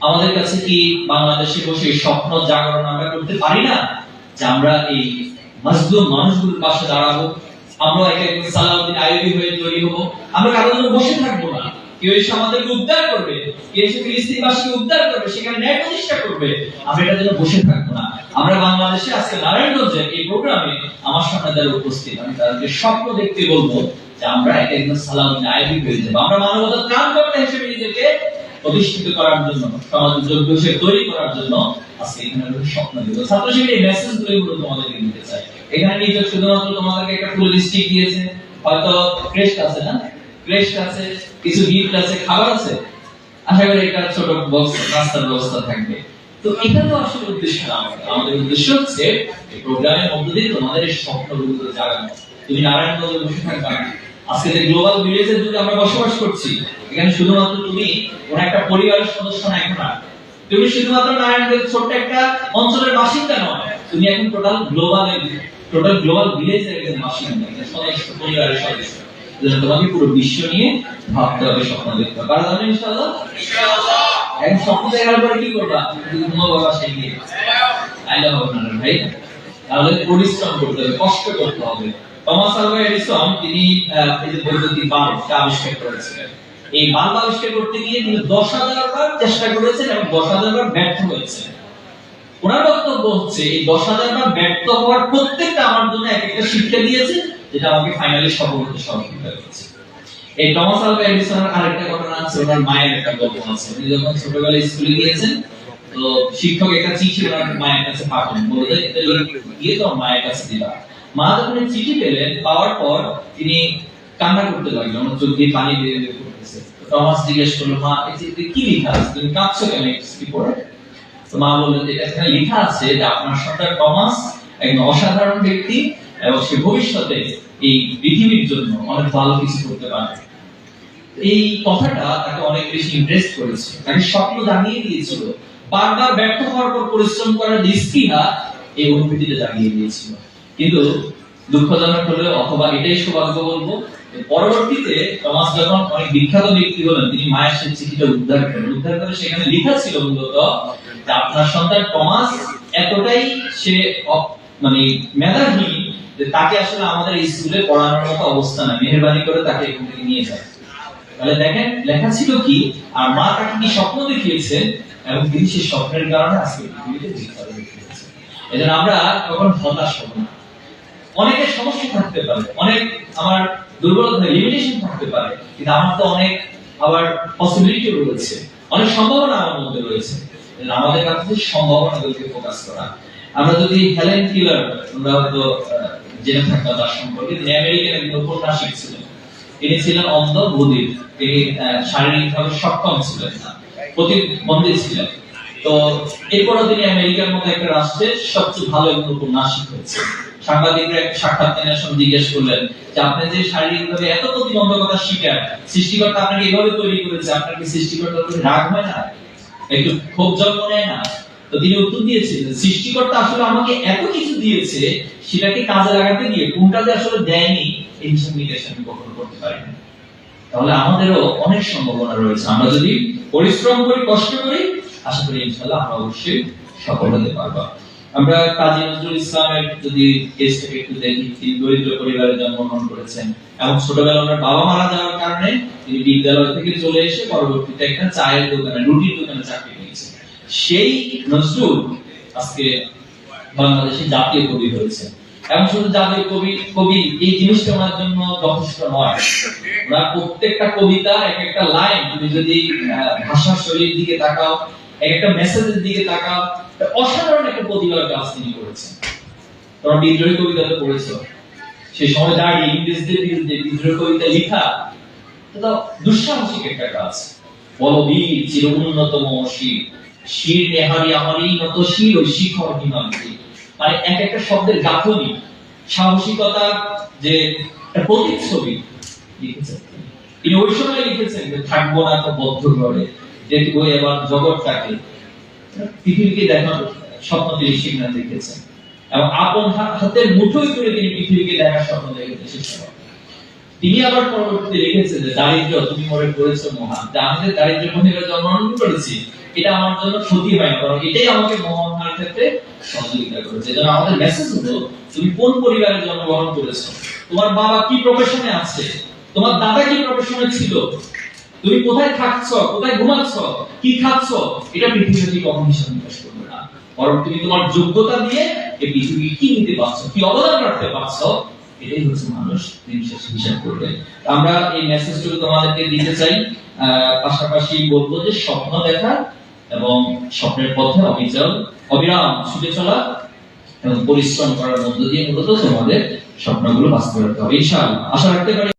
আমাদের কাছে কি বাংলাদেশে বসে স্বপ্ন জাগরণ আমরা করতে পারি না? যে আমরা এই মজলুম মানুষগুলোর পাশে দাঁড়াবো আমরা একে একে সালাউদ্দিন হয়ে তৈরি হব। আমরা কারোর জন্য বসে থাকব না। কেউ এসে উদ্ধার করবে, কেউ এসে ফিলিস্তিনবাসীকে উদ্ধার করবে, সেখানে ন্যায় প্রতিষ্ঠা করবে। আমরা বসে থাকব না। আমরা বাংলাদেশে আজকে নারায়ণগঞ্জের এই প্রোগ্রামে আমার সামনে যারা উপস্থিত। আমি তাদেরকে স্বপ্ন দেখতে বলব যে আমরা এক একজন হয়ে যাব। আমরা মানবতার ত্রাণকর্তা হিসেবে নিজেকে প্রতিষ্ঠিত করার জন্য সমাজ যোগ্য হিসেবে তৈরি করার জন্য আজকে এখানে স্বপ্ন দিব ছাত্র শিবির এই মেসেজগুলো তোমাদেরকে দিতে চাই। এখানে নিজে শুধুমাত্র তোমাদেরকে একটা ফুল লিস্টিক দিয়েছে। হয়তো ক্রেস্ট আছে না? ক্রেস্ট আছে, কিছু গিফট আছে, খাবার আছে? আশা করি একটা ছোট বক্স রাস্তার ব্যবস্থা থাকবে। তো এটা তো আসলে উদ্দেশ্য না আমাদের। উদ্দেশ্য হচ্ছে এই প্রোগ্রামের মধ্য দিয়ে তোমাদের স্বপ্নগুলো জাগানো। তুমি নারায়ণগঞ্জে বসে থাকবে আজকে যে গ্লোবাল ভিলেজের যুগে আমরা বসবাস করছি এখানে শুধুমাত্র তুমি কোন একটা পরিবারের সদস্য না এখন আর। তুমি শুধুমাত্র নারায়ণগঞ্জের ছোট্ট একটা অঞ্চলের বাসিন্দা নয় তুমি এখন টোটাল গ্লোবাল টোটাল গ্লোবাল ভিলেজের একজন বাসিন্দা সদস্য পরিবারের সদস্য। তোমাকে পুরো বিশ্ব নিয়ে ভাবতে হবে স্বপ্ন দেখতে হবে। পারা যাবে ইনশাআল্লাহ? এখন স্বপ্ন দেখার পরে কি করবা? তুমি ঘুমাবো বাসায় গিয়ে আইলা হবে না ভাই। তাহলে পরিশ্রম করতে হবে কষ্ট করতে হবে। টমাস আলভা এডিসন তিনি এই যে বৈদ্যুতিক বাল্বটা আবিষ্কার করেছিলেন। এই বাল্ব আবিষ্কার করতে গিয়ে তিনি দশ হাজার বার চেষ্টা করেছেন এবং দশ হাজার বার ব্যর্থ হয়েছেন। ওনার বক্তব্য হচ্ছে, এই দশ হাজার বার ব্যর্থ হওয়ার প্রত্যেকটা আমার জন্য এক একটা শিক্ষা দিয়েছে, যেটা আমাকে ফাইনালি সফল হতে সহযোগিতা করেছে। এই টমাস আলভা এডিসনের আরেকটা ঘটনা আছে, ওনার মায়ের একটা গল্প আছে। উনি যখন ছোটবেলায় স্কুলে গিয়েছেন, তো শিক্ষক একটা চিঠি ওনার মায়ের কাছে পাঠান বলে গিয়ে তো মায়ের কাছে দিবা। মা যখন চিঠি পেলেন পাওয়ার পর তিনি কান্না করতে লাগলেন চোখ দিয়ে পানি বেরিয়ে পড়তেছে। তো টমাস জিজ্ঞেস করল, মা, এই চিঠিতে কি লেখা আছে? তুমি কাঁদছো কেন চিঠি পড়ে? তো মা বললেন যে এখানে লেখা আছে যে আপনার সন্তান টমাস একজন অসাধারণ ব্যক্তি এবং সে ভবিষ্যতে এই পৃথিবীর জন্য অনেক ভালো কিছু করতে পারবে। এই কথাটা তাকে অনেক বেশি ইমপ্রেস করেছে। তাকে স্বপ্ন জানিয়ে দিয়েছিল। বারবার ব্যর্থ হওয়ার পর পরিশ্রম করার স্পৃহা এই অনুভূতিটা জানিয়ে দিয়েছিল। কিন্তু দুঃখজনক হলে অথবা এটাই সৌভাগ্য বলব পরবর্তীতে টমাস যখন অনেক বিখ্যাত ব্যক্তি হলেন, তিনি মায়ের সেই চিঠিটা উদ্ধার করেন। উদ্ধার করে সেখানে লেখা ছিল মূলত যে আপনার সন্তান টমাস এতটাই সে মানে মেধাহীন যে তাকে আসলে আমাদের স্কুলে পড়ানোর মতো অবস্থা না মেহরবানি করে তাকে এখান থেকে নিয়ে যায়। তাহলে দেখেন, লেখা ছিল কি, আর মা তাকে কি স্বপ্ন দেখিয়েছেন এবং তিনি সেই স্বপ্নের কারণে আজকে এজন্য আমরা কখন হতাশ হব না। অনেকের সমস্যা থাকতে পারে, অনেক আমার দুর্বলতা লিমিটেশন থাকতে পারে, কিন্তু আমার তো অনেক আবার পসিবিলিটি রয়েছে, অনেক সম্ভাবনা আমার মধ্যে রয়েছে আমাদের কাছে সম্ভাবনাগুলোকে ফোকাস করা। আমরা যদি হেলেন কিলার আমরা হয়তো জেনে থাকতাম তার সম্পর্কে, তিনি আমেরিকান একজন উপন্যাসিক ছিলেন। তিনি ছিলেন অন্ধ বধির তিনি শারীরিকভাবে সক্ষম ছিলেন না প্রতিবন্ধী ছিলেন। তো এরপরও তিনি আমেরিকার মতো একটা রাষ্ট্রের সবচেয়ে ভালো একজন উপন্যাসিক হয়েছে সাংবাদিকরা একটা সাক্ষাৎ সময় জিজ্ঞেস করলেন যে আপনি যে শারীরিকভাবে এত প্রতিবন্ধকতা শিকার, সৃষ্টিকর্তা আপনাকে এভাবে তৈরি করেছে সৃষ্টিকর্তার প্রতি রাগ হয় না? একটু ক্ষোভ জন্ম নেয় না? তো তিনি উত্তর সৃষ্টিকর্তা আসলে আমাকে এত কিছু দিয়েছে, সেটাকে কাজে লাগাতে গিয়ে কোনটা যে আসলে দেয়নি, এই কখনো করতে পারি তাহলে আমাদেরও অনেক সম্ভাবনা রয়েছে। আমরা যদি পরিশ্রম করি, কষ্ট করি, আশা করি ইনশাআল্লাহ আমরা অবশ্যই সফল হতে পারব। আমরা কাজী নজরুল ইসলামের যদি কেসটাকে একটু দেখি তিনি দরিদ্র পরিবারে জন্মগ্রহণ করেছেন এবং ছোটবেলায় ওনার বাবা মারা যাওয়ার কারণে তিনি বিদ্যালয় থেকে চলে এসে পরবর্তীতে একটা চায়ের দোকানে রুটির দোকানে চাকরি পেয়েছেন। সেই নজরুল আজকে বাংলাদেশের জাতীয় কবি হয়েছে এবং শুধু জাতীয় কবি কবি এই জিনিসটা ওনার জন্য যথেষ্ট নয়। ওনার প্রত্যেকটা কবিতা এক একটা লাইন তুমি যদি আহ, ভাষা শৈলীর দিকে তাকাও এক একটা মেসেজের দিকে একটা অসাধারণ একটা প্রতিভার কাজ তিনি করেছেন। তোমরা বিদ্রোহী কবিতা তো পড়েছো। সেই সময় দাঁড়িয়ে ইংরেজদের বিরুদ্ধে বিদ্রোহী কবিতা লেখা, এটা দুঃসাহসিক একটা কাজ। বলবীর চির শির নেহারি নত শির, ওই শিখর হিমাঙ্কি মানে এক একটা শব্দের গাঁথনি। সাহসিকতার যে প্রতিচ্ছবি। লিখেছেন। তিনি ওই সময় লিখেছেন যে, থাকব না তো বদ্ধ ঘরে। দেখব এবার জগৎটাকে পৃথিবীকে স্বপ্ন তিনি সেখানে দেখেছেন। এবং আপন হাতের মুঠোই করে তিনি পৃথিবীকে দেখার স্বপ্ন দেখেছেন। তিনি আবার পরবর্তীতে লিখেছেন যে, দারিদ্র, তুমি মহান। যে দারিদ্র জন্মগ্রহণ করেছি, এটা আমার জন্য ক্ষতি হয় বরং এটাই আমাকে মহান ক্ষেত্রে সহযোগিতা করেছে। এজন্য আমাদের মেসেজ তুমি কোন পরিবারে জন্মগ্রহণ করেছ? তোমার বাবা কি প্রফেশনে আছে? তোমার দাদা কি প্রফেশনে ছিল? তুমি কোথায় থাকছো? কোথায় ঘুমাচ্ছ? কি খাচ্ছ? এটা পৃথিবীতে কখনো হিসাব নিকাশ করবে না। বরং তুমি তোমার যোগ্যতা দিয়ে এই পৃথিবী কি নিতে পারছ, কি অবদান রাখতে পারছ, এটাই হচ্ছে মানুষ দিন হিসাব করবে। আমরা এই মেসেজটুকু তোমাদেরকে দিতে চাই। পাশাপাশি বলব যে স্বপ্ন দেখা এবং স্বপ্নের পথে অবিচল, অবিরাম ছুটে চলা এবং পরিশ্রম করার মধ্য দিয়ে মূলত তোমাদের স্বপ্নগুলো বাস্তবায়িত হবে। আশা রাখতে পারি